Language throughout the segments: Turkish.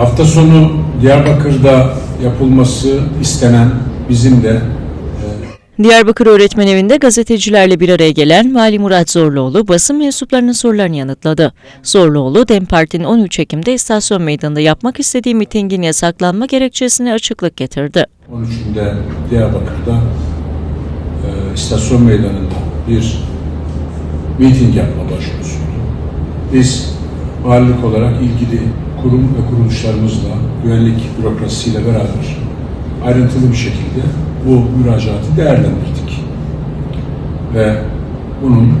Hafta sonu Diyarbakır'da yapılması istenen bizim de Diyarbakır Öğretmen Evi'nde gazetecilerle bir araya gelen Vali Murat Zorluoğlu basın mensuplarının sorularını yanıtladı. Zorluoğlu, DEM Parti'nin 13 Ekim'de istasyon meydanında yapmak istediği mitingin yasaklanma gerekçesine açıklık getirdi. 13'ünde Diyarbakır'da e, istasyon meydanında bir miting yapma başvurusuydu. Biz valilik olarak ilgili kurum ve kuruluşlarımızla, güvenlik bürokrasisiyle beraber ayrıntılı bir şekilde bu müracaatı değerlendirdik. Ve bunun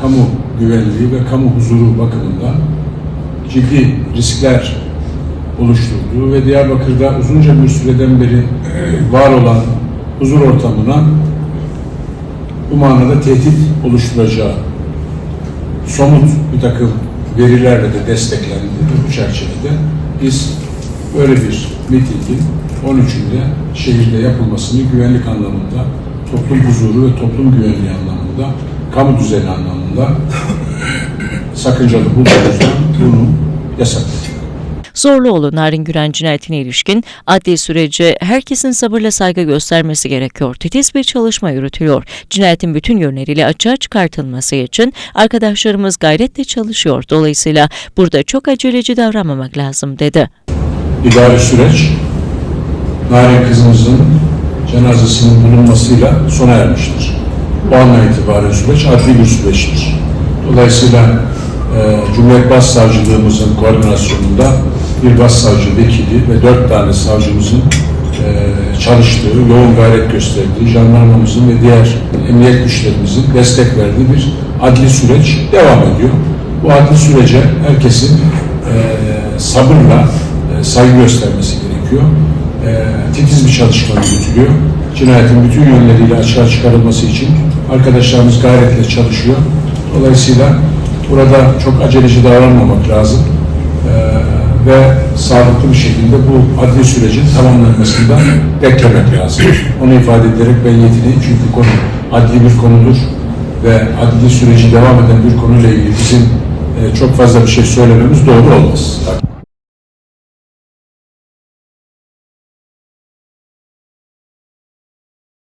kamu güvenliği ve kamu huzuru bakımından ciddi riskler oluşturduğu ve Diyarbakır'da uzunca bir süreden beri var olan huzur ortamına bu manada tehdit oluşturacağı somut bir takım verilerle de desteklendi. Bu çerçevede biz böyle bir mitingin 13'ünde şehirde yapılmasını güvenlik anlamında, toplum huzuru ve toplum güvenliği anlamında, kamu düzeni anlamında sakıncalı bulduğumuzdan bunu yasakladık. Zorluoğlu, Narin Güren cinayetine ilişkin adli sürece herkesin sabırla saygı göstermesi gerekiyor. Titiz bir çalışma yürütülüyor. Cinayetin bütün yönleriyle açığa çıkartılması için arkadaşlarımız gayretle çalışıyor. Dolayısıyla burada çok aceleci davranmamak lazım dedi. idari süreç Narin kızımızın cenazesinin bulunmasıyla sona ermiştir. O andan itibaren süreç adli bir süreçtir. Dolayısıyla e, Cumhuriyet Başsavcılığımızın koordinasyonunda bir başsavcı vekili ve dört tane savcımızın e, çalıştığı, yoğun gayret gösterdiği, jandarmamızın ve diğer emniyet güçlerimizin destek verdiği bir adli süreç devam ediyor. Bu adli sürece herkesin e, sabırla e, saygı göstermesi gerekiyor. Titiz bir çalışma yürütülüyor. Cinayetin bütün yönleriyle açığa çıkarılması için arkadaşlarımız gayretle çalışıyor. Dolayısıyla burada çok aceleci davranmamak lazım. E, ve sağlıklı bir şekilde bu adli sürecin tamamlanmasından beklemek lazım. Onu ifade ederek ben yetineyim çünkü konu adli bir konudur ve adli süreci devam eden bir konuyla ilgili bizim e, çok fazla bir şey söylememiz doğru olmaz.